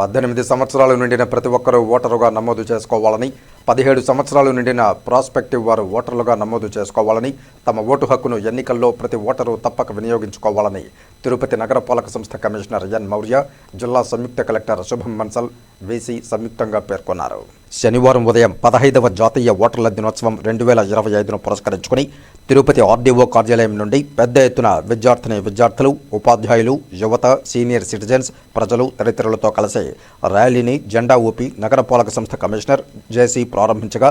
పద్దెనిమిది సంవత్సరాలు నిండిన ప్రతి ఒక్కరూ ఓటరుగా నమోదు చేసుకోవాలని పదిహేడు సంవత్సరాలు నిండిన ప్రాస్పెక్టివ్ వారు ఓటర్లుగా నమోదు చేసుకోవాలని తమ ఓటు హక్కును ఎన్నికల్లో ప్రతి ఓటరు తప్పక వినియోగించుకోవాలని తిరుపతి నగరపాలక సంస్థ కమిషనర్ ఎన్ మౌర్య జిల్లా సంయుక్త కలెక్టర్ శుభం మన్సల్ వీసీ సంయుక్తంగా పేర్కొన్నారు. శనివారం ఉదయం పదహైదవ జాతీయ ఓటర్ల దినోత్సవం రెండు వేల ఇరవై ఐదును పురస్కరించుకుని తిరుపతి ఆర్డీఓ కార్యాలయం నుండి పెద్ద ఎత్తున విద్యార్థిని విద్యార్థులు ఉపాధ్యాయులు యువత సీనియర్ సిటిజన్స్ ప్రజలు తదితరులతో కలిసి ర్యాలీని జెండా ఊపి నగరపాలక సంస్థ కమిషనర్ జేసీ ప్రారంభించగా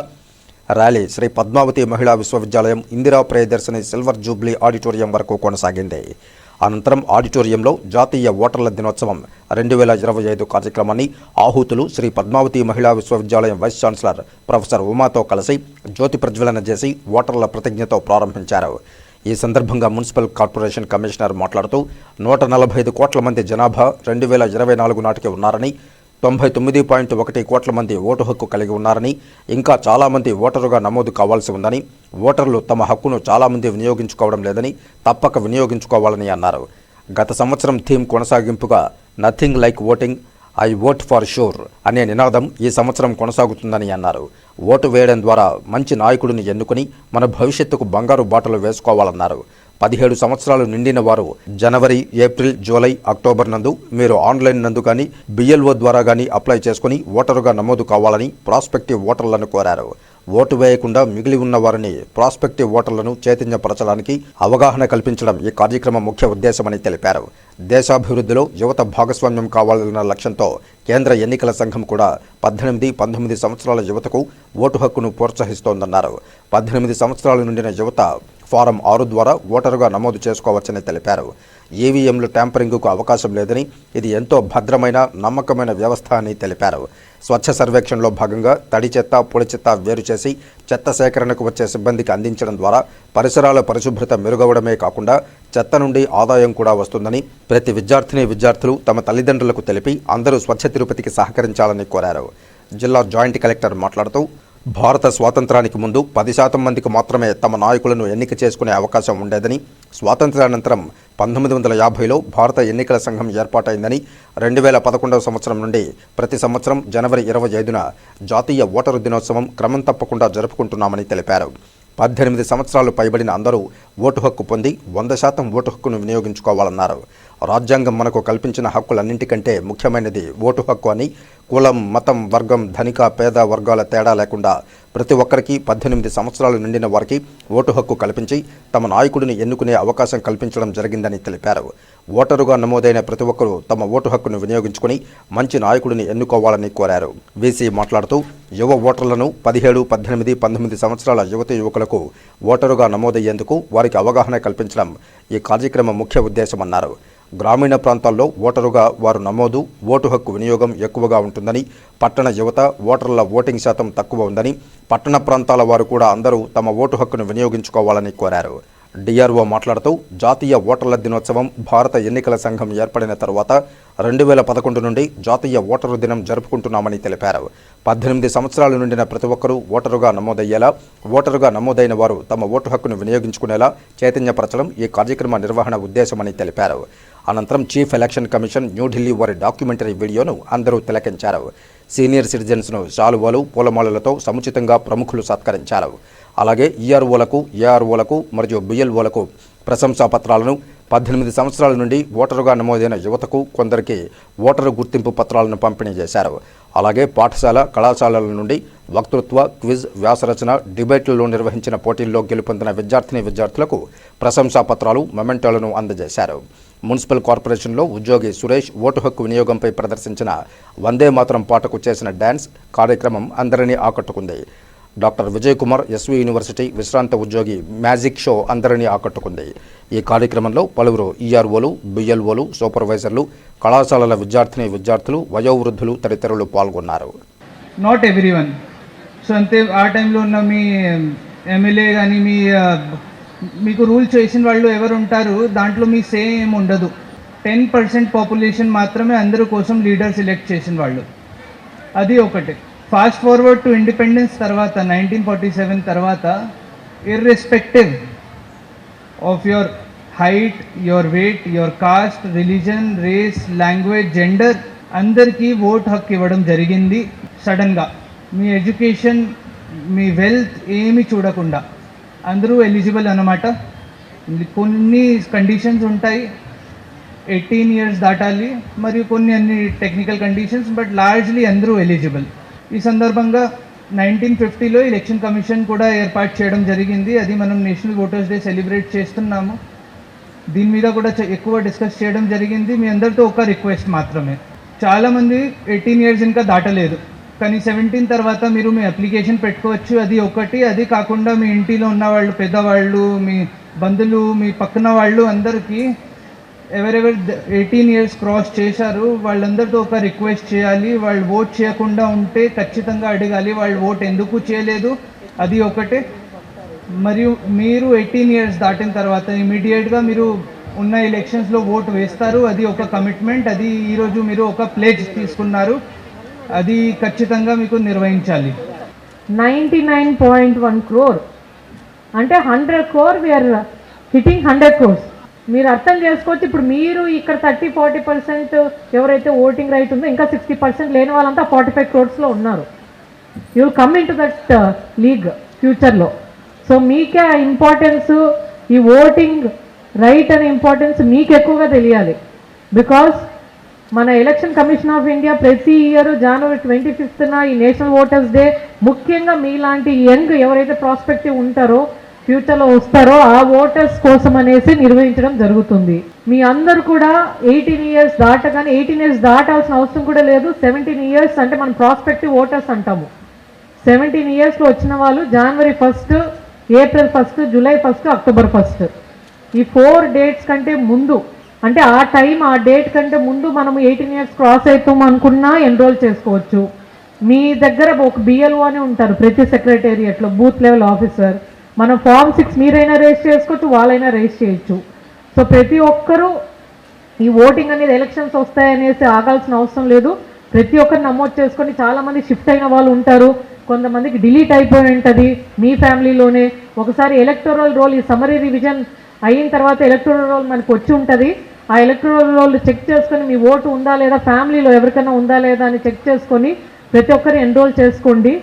ర్యాలీ శ్రీ పద్మావతి మహిళా విశ్వవిద్యాలయం Indira Priyadarshini silver jubilee auditorium వరకు కొనసాగింది. అనంతరం ఆడిటోరియంలో జాతీయ ఓటర్ల దినోత్సవం రెండు వేల ఇరవై ఐదు కార్యక్రమాన్ని ఆహుతులు శ్రీ పద్మావతి మహిళా విశ్వవిద్యాలయం వైస్ ఛాన్సలర్ ప్రొఫెసర్ ఉమాతో కలిసి జ్యోతి ప్రజ్వలన చేసి ఓటర్ల ప్రతిజ్ఞతో ప్రారంభించారు. ఈ సందర్భంగా మున్సిపల్ కార్పొరేషన్ కమిషనర్ మాట్లాడుతూ నూట నలభై ఐదు కోట్ల మంది జనాభా రెండు వేల ఇరవై నాలుగు నాటికి ఉన్నారని తొంభై తొమ్మిది పాయింట్ ఒకటి కోట్ల మంది ఓటు హక్కు కలిగి ఉన్నారని ఇంకా చాలామంది ఓటరుగా నమోదు కావాల్సి ఉందని ఓటర్లు తమ హక్కును చాలామంది వినియోగించుకోవడం లేదని తప్పక వినియోగించుకోవాలని అన్నారు. గత సంవత్సరం థీమ్ కొనసాగింపుగా nothing like voting I vote for sure అనే నినాదం ఈ సంవత్సరం కొనసాగుతుందని అన్నారు. ఓటు వేయడం ద్వారా మంచి నాయకుడిని ఎన్నుకుని మన భవిష్యత్తుకు బంగారు బాటలు వేసుకోవాలన్నారు. పదిహేడు సంవత్సరాలు నిండిన వారు జనవరి ఏప్రిల్ జూలై అక్టోబర్ నందు మీరు ఆన్లైన్ నందు కానీ బిఎల్ఓ ద్వారా కానీ అప్లై చేసుకుని ఓటరుగా నమోదు కావాలని ప్రాస్పెక్టివ్ ఓటర్లను కోరారు. ఓటు వేయకుండా మిగిలి ఉన్న వారిని ప్రాస్పెక్టివ్ ఓటర్లను చైతన్యపరచడానికి అవగాహన కల్పించడం ఈ కార్యక్రమం ముఖ్య ఉద్దేశమని తెలిపారు. దేశాభివృద్ధిలో యువత భాగస్వామ్యం కావాలన్న లక్ష్యంతో కేంద్ర ఎన్నికల సంఘం కూడా పద్దెనిమిది పంతొమ్మిది సంవత్సరాల యువతకు ఓటు హక్కును ప్రోత్సహిస్తోందన్నారు. పద్దెనిమిది సంవత్సరాల నుండిన యువత ఫారం ఆరు ద్వారా ఓటరుగా నమోదు చేసుకోవచ్చని తెలిపారు. ఈవీఎంలు ట్యాంపరింగ్కు అవకాశం లేదని ఇది ఎంతో భద్రమైన నమ్మకమైన వ్యవస్థ అని తెలిపారు. స్వచ్ఛ సర్వేక్షణలో భాగంగా తడి చెత్త పొడి చెత్త వేరు చేసి చెత్త సేకరణకు వచ్చే సిబ్బందికి అందించడం ద్వారా పరిసరాల పరిశుభ్రత మెరుగవడమే కాకుండా చెత్త నుండి ఆదాయం కూడా వస్తుందని ప్రతి విద్యార్థిని విద్యార్థులు తమ తల్లిదండ్రులకు తెలిపి అందరూ స్వచ్ఛ తిరుపతికి సహకరించాలని కోరారు. జిల్లా జాయింట్ కలెక్టర్ మాట్లాడుతూ భారత స్వాతంత్రానికి ముందు పది శాతం మందికి మాత్రమే తమ నాయకులను ఎన్నిక చేసుకునే అవకాశం ఉండేదని స్వాతంత్రానంతరం పంతొమ్మిది వందల యాభైలో భారత ఎన్నికల సంఘం ఏర్పాటైందని రెండు వేల పదకొండవ సంవత్సరం నుండి ప్రతి సంవత్సరం జనవరి ఇరవై ఐదున జాతీయ ఓటరు దినోత్సవం క్రమం తప్పకుండా జరుపుకుంటున్నామని తెలిపారు. పద్దెనిమిది సంవత్సరాలు పైబడిన అందరూ ఓటు హక్కు పొంది వంద శాతం ఓటు హక్కును వినియోగించుకోవాలన్నారు. రాజ్యాంగం మనకు కల్పించిన హక్కులన్నింటికంటే ముఖ్యమైనది ఓటు హక్కు అని కులం మతం వర్గం ధనిక పేద వర్గాల తేడా లేకుండా ప్రతి ఒక్కరికి పద్దెనిమిది సంవత్సరాలు నిండిన వారికి ఓటు హక్కు కల్పించి తమ నాయకుడిని ఎన్నుకునే అవకాశం కల్పించడం జరిగిందని తెలిపారు. ఓటరుగా నమోదైన ప్రతి ఒక్కరూ తమ ఓటు హక్కును వినియోగించుకుని మంచి నాయకుడిని ఎన్నుకోవాలని కోరారు. వీసీ మాట్లాడుతూ యువ ఓటర్లను పదిహేడు పద్దెనిమిది పంతొమ్మిది సంవత్సరాల యువతి యువకులకు ఓటరుగా నమోదయ్యేందుకు వారికి అవగాహన కల్పించడం ఈ కార్యక్రమం ముఖ్య ఉద్దేశమన్నారు. గ్రామీణ ప్రాంతాల్లో ఓటరుగా వారు నమోదు ఓటు హక్కు వినియోగం ఎక్కువగా ఉంటుందని పట్టణ యువత ఓటర్ల ఓటింగ్ శాతం తక్కువ ఉందని పట్టణ ప్రాంతాల వారు కూడా అందరూ తమ ఓటు హక్కును వినియోగించుకోవాలని కోరారు. డిఆర్ఓ మాట్లాడుతూ జాతీయ ఓటర్ల దినోత్సవం భారత ఎన్నికల సంఘం ఏర్పడిన తర్వాత రెండు వేల పదకొండు నుండి జాతీయ ఓటరు దినం జరుపుకుంటున్నామని తెలిపారు. పద్దెనిమిది సంవత్సరాల నుండిన ప్రతి ఒక్కరూ ఓటరుగా నమోదయ్యేలా ఓటరుగా నమోదైన వారు తమ ఓటు హక్కును వినియోగించుకునేలా చైతన్యపరచడం ఈ కార్యక్రమ నిర్వహణ ఉద్దేశమని తెలిపారు. అనంతరం చీఫ్ ఎలక్షన్ కమిషన్ న్యూఢిల్లీ వారి డాక్యుమెంటరీ వీడియోను అందరూ తిలకించారు. సీనియర్ సిటిజన్స్ను శాలువాలు పూలమాలలతో సముచితంగా ప్రముఖులు సత్కరించారు. అలాగే ఈఆర్ఓలకు ఏఆర్ఓలకు మరియు బిఎల్ఓలకు ప్రశంసా పత్రాలను పద్దెనిమిది సంవత్సరాల నుండి ఓటరుగా నమోదైన యువతకు కొందరికి ఓటరు గుర్తింపు పత్రాలను పంపిణీ చేశారు. అలాగే పాఠశాల కళాశాలల నుండి వక్తృత్వ క్విజ్ వ్యాసరచన డిబేట్లలో నిర్వహించిన పోటీల్లో గెలుపొందిన విద్యార్థిని విద్యార్థులకు ప్రశంసా పత్రాలు మొమెంటోలను అందజేశారు. మున్సిపల్ కార్పొరేషన్లో ఉద్యోగి సురేష్ ఓటు హక్కు వినియోగంపై ప్రదర్శించిన వందే మాతరం పాటకు చేసిన డ్యాన్స్ కార్యక్రమం అందరినీ ఆకట్టుకుంది. Doctor Vijay Kumar SV university విశ్రాంత ఉద్యోగి మ్యాజిక్ షో అందరినీ ఆకట్టుకుంది. ఈ కార్యక్రమంలో పలువురు ఈఆర్ఓలు బిఎల్ఓలు సూపర్వైజర్లు కళాశాలల విద్యార్థిని విద్యార్థులు వయోవృద్ధులు తదితరులు పాల్గొన్నారు. నాట్ ఎవ్రీ వన్ సో అంతే ఆ టైంలో ఉన్న మీ ఎమ్మెల్యే కానీ మీ మీకు రూల్ చేసిన వాళ్ళు ఎవరు ఉంటారు దాంట్లో మీ సే ఏమి ఉండదు. టెన్ పర్సెంట్ పాపులేషన్ మాత్రమే అందరి కోసం లీడర్ సెలెక్ట్ చేసిన వాళ్ళు. అది ఒకటి. ఫాస్ట్ ఫార్వర్డ్ టు ఇండిపెండెన్స్ తర్వాత నైన్టీన్ ఫార్టీ సెవెన్ తర్వాత irrespective of your height your weight your caste religion race language gender అందరికీ ఓట్ హక్కు ఇవ్వడం జరిగింది సడన్గా. మీ ఎడ్యుకేషన్ మీ వెల్త్ ఏమి చూడకుండా. అందరూ ఎలిజిబుల్ అన్నమాట. కొన్ని కండిషన్స్ ఉంటాయి. ఎయిటీన్ ఇయర్స్ దాటాలి. మరియు కొన్ని అన్ని టెక్నికల్ కండిషన్స్ బట్ లార్జ్లీ అందరూ ఎలిజిబుల్ ఈ సందర్భంగా నైన్టీన్ ఫిఫ్టీలో ఎలక్షన్ కమిషన్ కూడా ఏర్పాటు చేయడం జరిగింది. అది మనం నేషనల్ ఓటర్స్ డే సెలబ్రేట్ చేస్తున్నాము. దీని మీద కూడా చ- ఎక్కువ డిస్కస్ చేయడం జరిగింది. మీ అందరితో ఒక రిక్వెస్ట్ మాత్రమే. చాలామంది ఎయిటీన్ ఇయర్స్ ఇంకా దాటలేదు. కానీ సెవెంటీన్ తర్వాత మీరు మీ అప్లికేషన్ పెట్టుకోవచ్చు. అది ఒకటి. అది కాకుండా మీ ఇంటిలో ఉన్న వాళ్ళు పెద్దవాళ్ళు మీ బంధువులు మీ పక్కన వాళ్ళు అందరికీ ఎవరెవరు ఎయిటీన్ ఇయర్స్ క్రాస్ చేశారు వాళ్ళందరితో ఒక రిక్వెస్ట్ చేయాలి వాళ్ళు ఓట్ చేయకుండా ఉంటే ఖచ్చితంగా అడగాలి వాళ్ళు ఓట్ ఎందుకు చేయలేదు అది ఒకటే. మరియు మీరు ఎయిటీన్ ఇయర్స్ దాటిన తర్వాత ఇమీడియట్గా మీరు ఉన్న ఎలక్షన్స్లో ఓటు వేస్తారు అది ఒక కమిట్మెంట్ అది ఈరోజు మీరు ఒక ప్లేజ్ తీసుకున్నారు అది ఖచ్చితంగా మీకు నిర్వహించాలి. Ninety nine point one crore అంటే hundred crore we're hitting hundred crores మీరు అర్థం చేసుకోవచ్చు. ఇప్పుడు మీరు ఇక్కడ థర్టీ ఫార్టీ పర్సెంట్ ఎవరైతే ఓటింగ్ రైట్ ఉందో ఇంకా సిక్స్టీ పర్సెంట్ లేని వాళ్ళంతా ఫార్టీ ఫైవ్ క్రోడ్స్లో ఉన్నారు. You will come into that league ఫ్యూచర్లో సో మీకే ఆ ఇంపార్టెన్స్ ఈ ఓటింగ్ రైట్ అనే ఇంపార్టెన్స్ మీకు ఎక్కువగా తెలియాలి. బికాస్ మన ఎలక్షన్ కమిషన్ ఆఫ్ ఇండియా ప్రతి ఇయర్ జనవరి ట్వంటీ ఫిఫ్త్న ఈ నేషనల్ ఓటర్స్ డే ముఖ్యంగా మీలాంటి యంగ్ ఎవరైతే ప్రాస్పెక్టివ్ ఉంటారో ఫ్యూచర్లో వస్తారో ఆ ఓటర్స్ కోసం అనేసి నిర్వహించడం జరుగుతుంది. మీ అందరు కూడా ఎయిటీన్ ఇయర్స్ దాటగానే ఎయిటీన్ ఇయర్స్ దాటాల్సిన అవసరం కూడా లేదు. సెవెంటీన్ ఇయర్స్ అంటే మనం ప్రాస్పెక్టివ్ ఓటర్స్ అంటాము. సెవెంటీన్ ఇయర్స్లో వచ్చిన వాళ్ళు January first April first July first October first. ఈ ఫోర్ డేట్స్ కంటే ముందు అంటే ఆ టైం ఆ డేట్ కంటే ముందు మనం ఎయిటీన్ ఇయర్స్ క్రాస్ అవుతాం అనుకున్నా ఎన్రోల్ చేసుకోవచ్చు. మీ దగ్గర ఒక బిఎల్ఓ అని ఉంటారు ప్రతి సెక్రటేరియట్లో బూత్ లెవెల్ ఆఫీసర్. మనం ఫామ్ సిక్స్ మీరైనా రేస్ చేసుకోవచ్చు వాళ్ళైనా రేస్ చేయొచ్చు. సో ప్రతి ఒక్కరూ ఈ ఓటింగ్ అనేది ఎలక్షన్స్ వస్తాయనేసి ఆగాల్సిన అవసరం లేదు. ప్రతి ఒక్కరు నమోదు చేసుకొని చాలామంది షిఫ్ట్ అయిన వాళ్ళు ఉంటారు. కొంతమందికి డిలీట్ అయిపోయి ఉంటుంది. మీ ఫ్యామిలీలోనే ఒకసారి ఎలక్టోరల్ రోల్ ఈ సమరీ రివిజన్ అయిన తర్వాత ఎలక్టోరల్ రోల్ మనకు వచ్చి ఉంటుంది. ఆ ఎలక్టోరల్ రోల్ చెక్ చేసుకొని మీ ఓటు ఉందా లేదా ఫ్యామిలీలో ఎవరికైనా ఉందా లేదా అని చెక్ చేసుకొని ప్రతి ఒక్కరు ఎన్రోల్ చేసుకోండి.